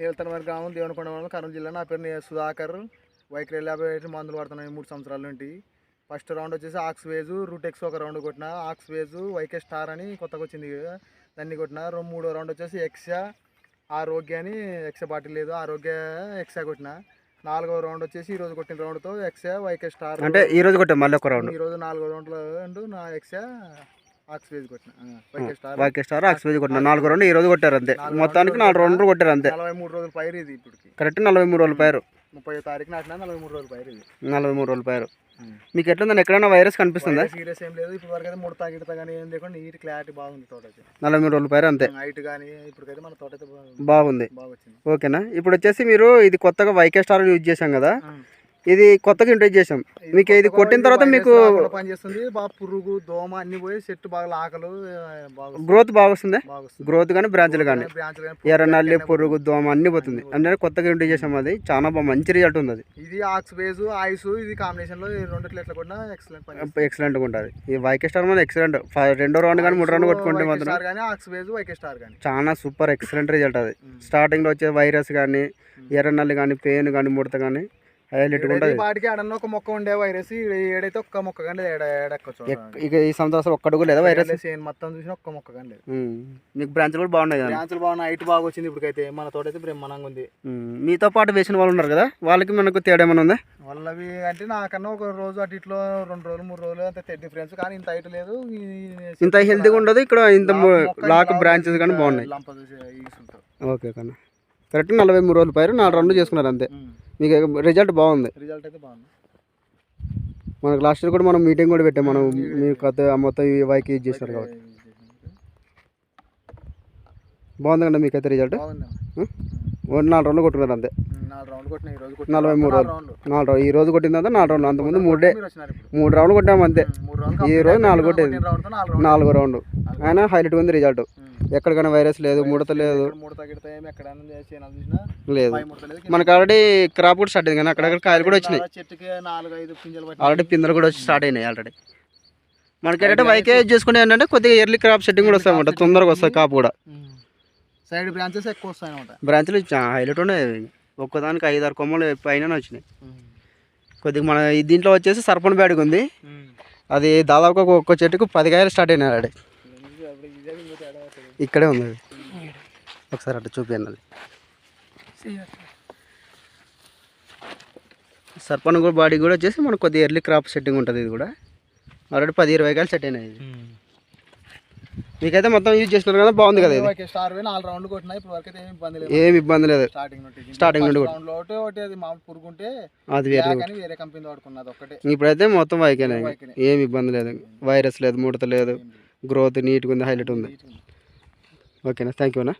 నీలతనవారి గ్రామం దేవనకొండ మండలం కర్నూలు జిల్లా. నా పేరు సుధాకర్. వైక్రేల్ యాభై మందులు పడుతున్నాయి మూడు సంవత్సరాల నుండి. ఫస్ట్ రౌండ్ వచ్చేసి ఆక్స్ వేజు రూటెక్స్ ఒక రౌండ్ కొట్టిన. ఆక్స్ వేజు వైకే స్టార్ అని కొత్తగా వచ్చింది దాన్ని కొట్టిన. మూడో రౌండ్ వచ్చేసి ఎక్సా ఆరోగ్య అని ఎక్సా బాటిల్ లేదు ఆరోగ్య ఎక్సా కొట్టిన. నాలుగో రౌండ్ వచ్చేసి ఈరోజు కొట్టిన రౌండ్తో ఎక్సా వైకే స్టార్. అంటే ఈ రోజు కొట్టాం మళ్ళీ ఒక రౌండ్. ఈరోజు నాలుగో రౌండ్లో నా ఎక్సా వైకే స్టార్. ఆక్స్వేజ్ కొట్టిన. నాలుగు రౌండ్ ఈ రోజు కొట్టారు అంతే. మొత్తానికి నాలుగు రౌండ్లు కొట్టారు అంతే. నలభై మూడు రోజుల పైరు ఇది ఇప్పటికి. కరెక్ట్ నలభై మూడు రోజుల పైరు. ముప్పై తారీఖు నాటిన నలభై మూడు రోజుల పైరు ఇది. నలభై మూడు రోజుల పైరు. మీకు ఎట్లుందని ఎక్కడైనా వైరస్ కనిపిస్తుందా? సీరియస్ ఏం లేదు. ఇప్పుడు వరకు అయితే ముడత గిడత కానీ ఏం లేకుండా నీట్ క్లారిటీ బాగుంది తోట అయితే నలభై మూడు రోజుల పైరు అంతే. హైట్ కానీ ఇప్పటికైతే మన తోట అయితే బాగుంది. బాగా వచ్చింది ఓకేనా? ఇప్పుడు వచ్చేసి మీరు ఇది కొత్తగా వైకే స్టార్ యూజ్ చేశాం కదా. ఇది కొత్తగా ఇంట్రొడ్యూస్ చేసాం మీకు ఇది కొట్టిన తర్వాత మీకు పనిచేస్తుంది బాగా పురుగు దోమ అన్ని పోయి చెట్టు బాగా ఆకలు. గ్రోత్ బాగా వస్తుంది. గ్రోత్ కానీ బ్రాంచ్లు కానీ బ్రాంచ్లు కానీ ఎర్ర పురుగు నల్లి కానీ పురుగు దోమ అన్ని పోతుంది. అంటే కొత్తగా ఇంట్రొడ్యూస్ చేసాం అది. చాలా బాగా మంచి రిజల్ట్ ఉంది అది. ఇది ఆక్స్ బేస్ ఐస్ ఇది కాంబినేషన్లో ఎట్లా కూడా ఎక్సలెంట్ పని ఎక్సలెంట్గా ఉంటుంది. ఈ వైకే స్టార్ మీద ఎక్సలెంట్ రెండో రౌండ్ కానీ మూడు రౌండ్ కొట్టుకుంటే మాత్రం కానీ వైకే స్టార్ కానీ చాలా సూపర్ ఎక్సలెంట్ రిజల్ట్ అది. ఉమ్. స్టార్టింగ్లో వచ్చే వైరస్ కానీ ఎర్ర నల్లి కానీ పెయిన్ కానీ ముడత కానీ ఉంటుంది. వాటికి అడన్న ఒక మొక్క ఉండే వైరస్ ఏడైతే ఒక్క మొక్క కానీ ఇక ఈ సంవత్సరం ఒక్కడు కూడా లేదా వైరస్? మొత్తం చూసిన ఒక్క మొక్క కానీ లేదు. ఉమ్. మీకు బ్రాంచ్లు కూడా బాగున్నాయి బ్రాంచ్లు బాగున్నాయి హైట్ బాగా వచ్చింది ఇప్పటికైతే. మన తోట అయితే బ్రహ్మాండంగా ఉంది. మీతో పాటు వేసిన వాళ్ళు ఉన్నారు కదా? వాళ్ళకి మనకు తేడా ఏమైనా ఉందా? వాళ్ళవి అంటే నాకన్నా ఒక రోజు అటు ఇట్లో రెండు రోజులు మూడు రోజులు అంత డిఫరెన్స్ కానీ ఇంత హైట్ లేదు. ఇంత హెల్తీగా ఉండదు. ఇక్కడ ఇంత లాక్ మొక్క లాక్ లాక్ బ్రాంచెస్ కానీ బాగున్నాయి. ఓకే కన్నా. కరెక్ట్ నలభై మూడు రోజుల పైరు నాలుగు రౌండ్లు చేసుకున్నారు అంతే. మీకు రిజల్ట్ బాగుంది. రిజల్ట్ అయితే బాగుంది. మనకు లాస్ట్ ఇయర్ కూడా మనం మీటింగ్ కూడా పెట్టాం. మనం మీ కొత్త మొత్తం ఈ వైకి యూజ్ చేస్తారు కాబట్టి. బాగుంది కదా మీకైతే రిజల్ట్ నాలుగు రౌండ్లు కొట్టుకున్నారు అంతే. నలభై మూడు రౌండ్లు నాలుగు రౌండ్ ఈ రోజు కొట్టిన తర్వాత నాలుగు రౌండ్లు అంతకుముందు మూడే మూడు రౌండ్లు కొట్టాము అంతే. ఈ రోజు. నాలుగు కొట్టేది. నాలుగు రౌండ్ అయినా హైలైట్ ఉంది రిజల్ట్. ఎక్కడికైనా వైరస్ లేదు ముడత లేదు లేదు. మనకు ఆల్రెడీ క్రాప్ కూడా స్టార్ట్ అయింది కానీ అక్కడక్కడ కాయలు కూడా వచ్చినాయి. ఆల్రెడీ పిందెలు కూడా వచ్చి స్టార్ట్ అయినాయి ఆల్రెడీ మనకి ఏంటంటే వైకే చేసుకునే ఏంటంటే కొద్దిగా ఎర్లీ క్రాప్ సెట్టింగ్ కూడా వస్తాయి అన్నమాట. తొందరగా వస్తాయి కాపు కూడా. సైడ్ బ్రాంచెస్ ఎక్కువ వస్తాయి అనమాట బ్రాంచ్లు హైలైట్ ఉన్నాయి. ఒక్కదానికి ఐదు ఆరు కొమ్మలు పైన వచ్చినాయి. కొద్దిగా మన దీంట్లో వచ్చేసి సర్పన్ బ్యాడ్గా ఉంది అది దాదాపుగా ఒక్క చెట్టుకు పది కాయలు స్టార్ట్ అయినాయి ఆల్రెడీ ఇక్కడే ఉంది. ఒకసారి అట్లా చూపించండి అది సర్పన్ కూడా బాడీ కూడా వచ్చేసి మనకు కొద్దిగా ఎర్లీ క్రాప్ సెట్టింగ్ ఉంటుంది ఇది కూడా. ఆల్రెడీ పది ఇరవై కాయలు సెట్ అయినాయి ఇది. మీకైతే మొత్తం యూజ్ చేసినారు కదా బాగుంది కదా ఇది. స్టార్ రౌండ్లు కొట్టినా ఇప్పుడు వరకు ఏమి ఇబ్బంది లేదు. ఏమి ఇబ్బంది లేదు. స్టార్టింగ్ నుండి రౌండ్ ఒకటి అది మామూలు పురుగుంటే అది వేరే అని వేరే కంపెనీ వాడుకున్నది ఒకటే ఇప్పుడైతే మొత్తం వైకేనే. ఏమి ఇబ్బంది లేదు. వైరస్ లేదు ముడత లేదు. గ్రోత్ నీట్గా ఉంది హైలైట్ ఉంది. ఓకేనా? థ్యాంక్ యూ అన్న